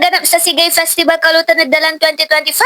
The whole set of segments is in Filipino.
ginaganap sa Sigay Festival Kalutan Nagdalan 2025.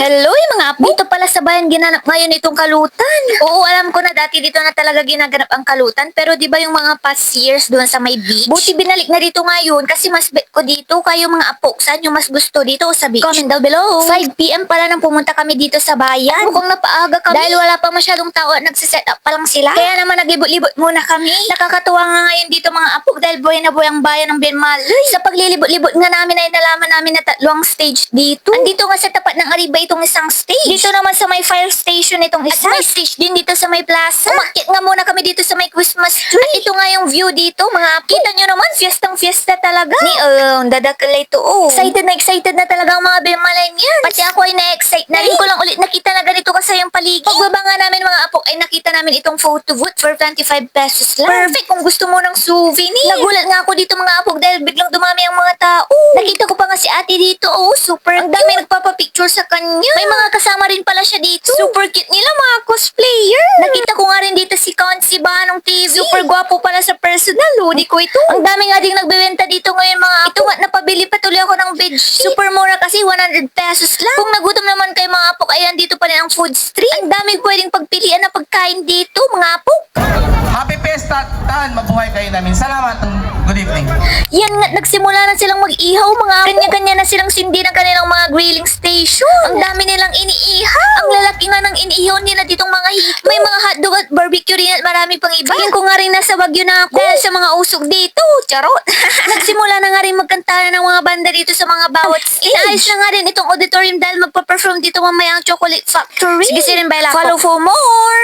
Hello, yung mga apo. Dito pala sa bayan ginanap ngayon itong kalutan. Oo, alam ko na dati dito na talaga ginaganap ang kalutan. Pero di ba yung mga past years doon sa may beach? Buti binalik na dito ngayon kasi mas bet ko dito. Kayo mga apo, saan yung mas gusto dito o sa beach? Comment down below. 5pm pala nang pumunta kami dito sa bayan. Mukhang napaaga kami. Dahil wala pa masyadong tao at nagsiset up pa lang sila. Kaya naman naglibot-libot muna kami. Nakakatuwa nga ngayon dito mga apo dahil buhay na buhay ang bayan ng Benmaloy. Sa paglilibot-libot nga namin ay nalaman namin na tatlong stage dito. Andito nga sa tapat ng Ariba itong isang stage. Dito naman sa may fire station itong isa. At may stage din dito sa may plaza. Umakit nga muna kami dito sa may Christmas tree. At ito nga yung view dito mga apo. Kita nyo naman, fiestang fiesta talaga. Ni, oh, dadakal ito oh. Excited na excited na talaga ang mga Benmalay niyan. Pati ako ay na-excite na rin ko lang ulit nakita na ganito kasi yung paligid. Pagbaba nga namin mga apo ay nakita namin itong photo booth for 25 pesos lang. Perfect kung gusto mo ng souvenir. Nagulat nga ako dito mga apo dahil biglang dumami ang mga tao. Nakita ko si ate dito. Oh, super Ang dami nagpapapicture sa kanya. May mga kasama rin pala siya dito. Super cute nila mga cosplayer. Nakita ko nga rin dito si Consi Banong TV. Super gwapo pala sa personal. Lodi ko ito. Ang dami nga ding nagbebenta dito ngayon mga apo. Ito nga, napabili pa tuloy ako ng bedsheet. Super mura kasi 100 pesos lang. Kung nagutom naman kayo mga apok, ayan dito pa rin ang food street. Ang daming pwedeng pagpilian na pagkain dito, mga apok. Happy Fiesta! Tahan, mabuhay kayo namin. Salamat. Good evening. Yan nga, nagsimula na silang mag-ihaw, mga kanya-kanya na silang sindi ng kanilang mga grilling station. Ang dami nilang iniihaw. Ang lalaki nga ng iniihaw nila ditong mga hito. May mga hotdog at barbecue rin at marami pang iba. Feeling ko nga rin nasa Baguio na ako. Dahil sa mga usok dito. Charot. Nagsimula na nga rin magkantahan ng mga banda dito sa mga bawat stage. Inaayos na nga rin itong auditorium dahil magpa-perform dito mamaya ang Chocolate Factory. Sige, Sirin Bella. Follow for more.